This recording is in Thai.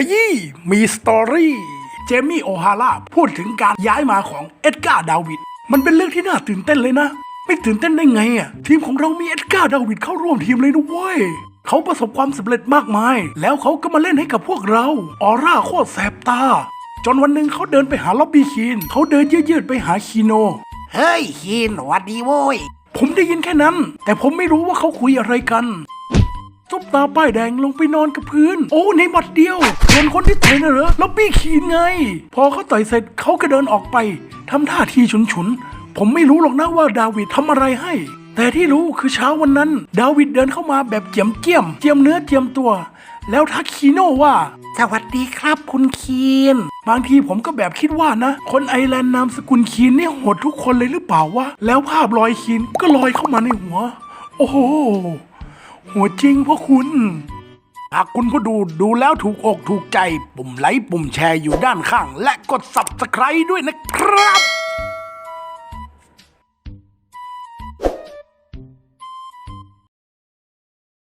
ขยี้มีสตอรี่ เจมี่โอฮาร่าพูดถึงการย้ายมาของเอ็ดการ์ดาวิด มันเป็นเรื่องที่น่าตื่นเต้นเลยนะ ไม่ตื่นเต้นได้ไงอะ ทีมของเรามีเอ็ดการ์ดาวิดเข้าร่วมทีมเลยนะเว้ยเขาประสบความสำเร็จมากมาย แล้วเขาก็มาเล่นให้กับพวกเรา ออร่าโคตรแสบตา จนวันหนึ่งเขาเดินไปหาล็อบบี้คีน เขาเดินยืดๆไปหาคีโน เฮ้ยคีนหวัดดีโว้ยผมได้ยินแค่นั้น แต่ผมไม่รู้ว่าเขาคุยอะไรกัน ซุปตาป้ายแดงลงไปนอนกับพื้น โอ้ในหมัดเดียวส่วนคนที่ต่อยน่ะเหรอแล็อบบี้ขีนไง พอเขาต่อยเสร็จเขาก็เดินออกไปทำท่าทีฉุนๆผมไม่รู้หรอกนะว่าดาวิดทำอะไรให้ แต่ที่รู้คือเช้าวันนั้น ดาวิดเดินเข้ามาแบบเจียมเจียม เจียมเนื้อเจียมตัว แล้วทักคีโน่ว่า สวัสดีครับคุณคีน บางทีผมก็แบบคิดว่านะ คนไอร์แลนด์นามสกุลคีนนี่โหดทุกคนเลยหรือเปล่าวะ แล้วภาพลอยคีนก็ลอยเข้ามาในหัว โอ้โห หัวจริงพ่อคุณ หากคุณผู้ดูดูแล้วถูกอกถูกใจ ปุ่มไลค์ปุ่มแชร์อยู่ด้านข้าง และกด subscribe ด้วยนะครับ